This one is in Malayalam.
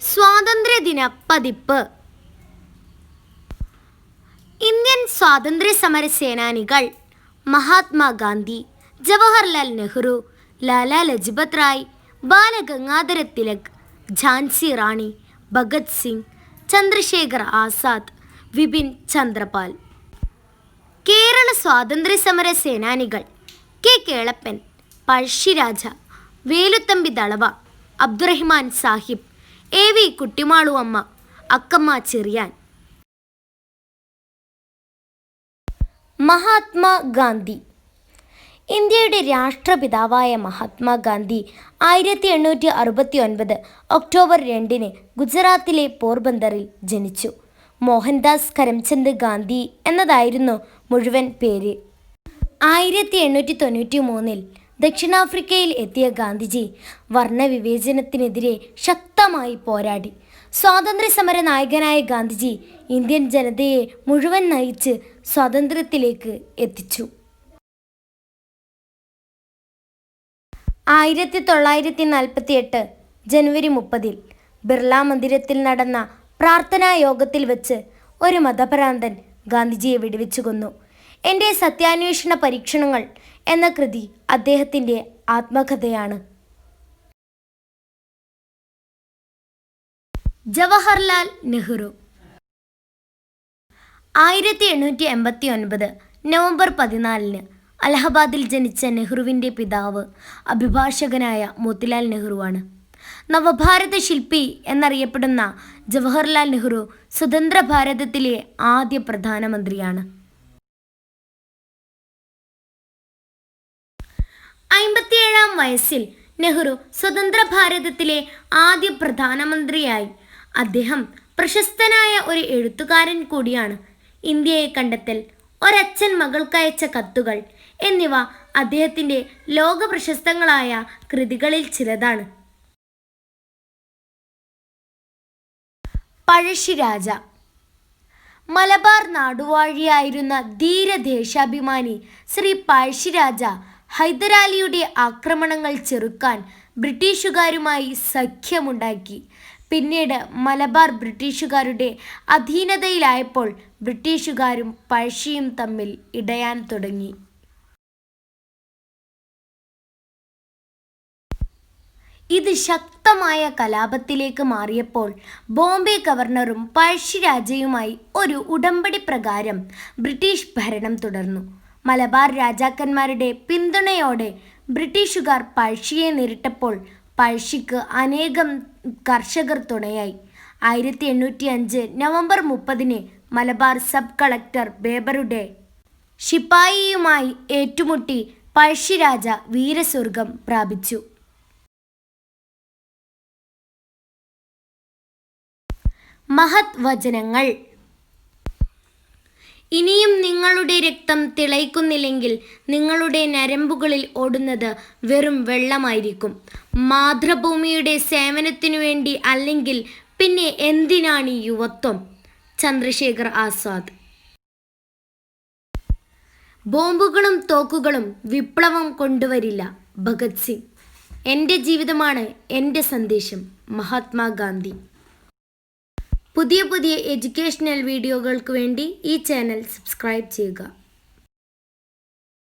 സ്വാതന്ത്ര്യദിന പതിപ്പ്. ഇന്ത്യൻ സ്വാതന്ത്ര്യ സമര സേനാനികൾ മഹാത്മാഗാന്ധി ജവഹർലാൽ നെഹ്റു ലാലാ ലജ്പത് റായ് ബാലഗംഗാധര തിലക് ഝാൻസി റാണി ഭഗത് സിംഗ് ചന്ദ്രശേഖർ ആസാദ് വിപിൻ ചന്ദ്രപാൽ. കേരള സ്വാതന്ത്ര്യ സമര സേനാനികൾ K Kelappan Pazhassiraja Velu Thampi Dalawa Abdurahiman Sahib A V Kuttimalu Amma Akkamma Cherian. Mahatma Gandhi ഇന്ത്യയുടെ രാഷ്ട്രപിതാവായ മഹാത്മാഗാന്ധി ആയിരത്തി എണ്ണൂറ്റി അറുപത്തി ഒൻപത് ഒക്ടോബർ രണ്ടിന് ഗുജറാത്തിലെ പോർബന്ദറിൽ ജനിച്ചു. മോഹൻദാസ് കരംചന്ദ് ഗാന്ധി എന്നതായിരുന്നു മുഴുവൻ പേര്. ആയിരത്തി എണ്ണൂറ്റി തൊണ്ണൂറ്റി മൂന്നിൽ ദക്ഷിണാഫ്രിക്കയിൽ എത്തിയ ഗാന്ധിജി വർണവിവേചനത്തിനെതിരെ ശക്തമായി പോരാടി. സ്വാതന്ത്ര്യ സമര നായകനായ ഗാന്ധിജി ഇന്ത്യൻ ജനതയെ മുഴുവൻ നയിച്ച് സ്വാതന്ത്ര്യത്തിലേക്ക് എത്തിച്ചു. ആയിരത്തി തൊള്ളായിരത്തി നാൽപ്പത്തി എട്ട് ജനുവരി മുപ്പതിൽ ബിർള മന്ദിരത്തിൽ നടന്ന പ്രാർത്ഥനാ യോഗത്തിൽ വെച്ച് ഒരു മതഭ്രാന്തൻ ഗാന്ധിജിയെ വെടിവെച്ചു കൊന്നു. എന്റെ സത്യാന്വേഷണ പരീക്ഷണങ്ങൾ എന്ന കൃതി അദ്ദേഹത്തിന്റെ ആത്മകഥയാണ്. ജവഹർലാൽ നെഹ്റു. ആയിരത്തി എണ്ണൂറ്റി എൺപത്തി ഒൻപത് നവംബർ പതിനാലിന് അലഹബാദിൽ ജനിച്ച നെഹ്റുവിന്റെ പിതാവ് അഭിഭാഷകനായ മോത്തിലാൽ നെഹ്റുവാണ്. നവഭാരത ശില്പി എന്നറിയപ്പെടുന്ന ജവഹർലാൽ നെഹ്റു സ്വതന്ത്ര ഭാരതത്തിലെ ആദ്യ പ്രധാനമന്ത്രിയാണ്. അമ്പത്തിയേഴാം വയസ്സിൽ നെഹ്റു സ്വതന്ത്ര ഭാരതത്തിലെ ആദ്യ പ്രധാനമന്ത്രിയായി. അദ്ദേഹം പ്രശസ്തനായ ഒരു എഴുത്തുകാരൻ കൂടിയാണ്. ഇന്ത്യയെ കണ്ടെത്തൽ ഒരച്ഛൻ മകൾക്കയച്ച കത്തുകൾ എന്നിവ അദ്ദേഹത്തിന്റെ ലോകപ്രശസ്തങ്ങളായ കൃതികളിൽ ചിലതാണ്. പഴശ്ശിരാജ മലബാർ നാടുവാഴിയായിരുന്ന ധീരദേശാഭിമാനി ശ്രീ പഴശ്ശിരാജ ഹൈദരാലിയുടെ ആക്രമണങ്ങൾ ചെറുക്കാൻ ബ്രിട്ടീഷുകാരുമായി സഖ്യമുണ്ടാക്കി. പിന്നീട് മലബാർ ബ്രിട്ടീഷുകാരുടെ അധീനതയിലായപ്പോൾ ബ്രിട്ടീഷുകാരും പഴശ്ശിയും തമ്മിൽ ഇടയാൻ തുടങ്ങി. ഇത് ശക്തമായ കലാപത്തിലേക്ക് മാറിയപ്പോൾ ബോംബെ ഗവർണറും പഴശ്ശിരാജയുമായി ഒരു ഉടമ്പടി പ്രകാരം ബ്രിട്ടീഷ് ഭരണം തുടർന്നു. മലബാർ രാജാക്കന്മാരുടെ പിന്തുണയോടെ ബ്രിട്ടീഷുകാർ പഴശ്ശിയെ നേരിട്ടപ്പോൾ പഴശ്ശിക്ക് അനേകം കർഷകർ തുണയായി. ആയിരത്തി എണ്ണൂറ്റി അഞ്ച് നവംബർ മുപ്പതിന് മലബാർ സബ് കളക്ടർ ബേബറുടെ ശിപ്പായിയുമായി ഏറ്റുമുട്ടി പഴശ്ശിരാജ വീരസ്വർഗം പ്രാപിച്ചു. മഹത് വചനങ്ങൾ ഇനിയും നിങ്ങളുടെ രക്തം തിളയ്ക്കുന്നില്ലെങ്കിൽ നിങ്ങളുടെ നരമ്പുകളിൽ ഓടുന്നത് വെറും വെള്ളമായിരിക്കും. മാതൃഭൂമിയുടെ സേവനത്തിനു വേണ്ടി അല്ലെങ്കിൽ പിന്നെ എന്തിനാണ് ഈ യുവത്വം? ചന്ദ്രശേഖർ ആസാദ്. ബോംബുകളും തോക്കുകളും വിപ്ലവം കൊണ്ടുവരില്ല. ഭഗത് സിംഗ്. എന്റെ ജീവിതമാണ് എന്റെ സന്ദേശം. മഹാത്മാഗാന്ധി. പുതിയ പുതിയ എഡ്യൂക്കേഷണൽ വീഡിയോകൾക്ക് വേണ്ടി ഈ ചാനൽ സബ്സ്ക്രൈബ് ചെയ്യുക.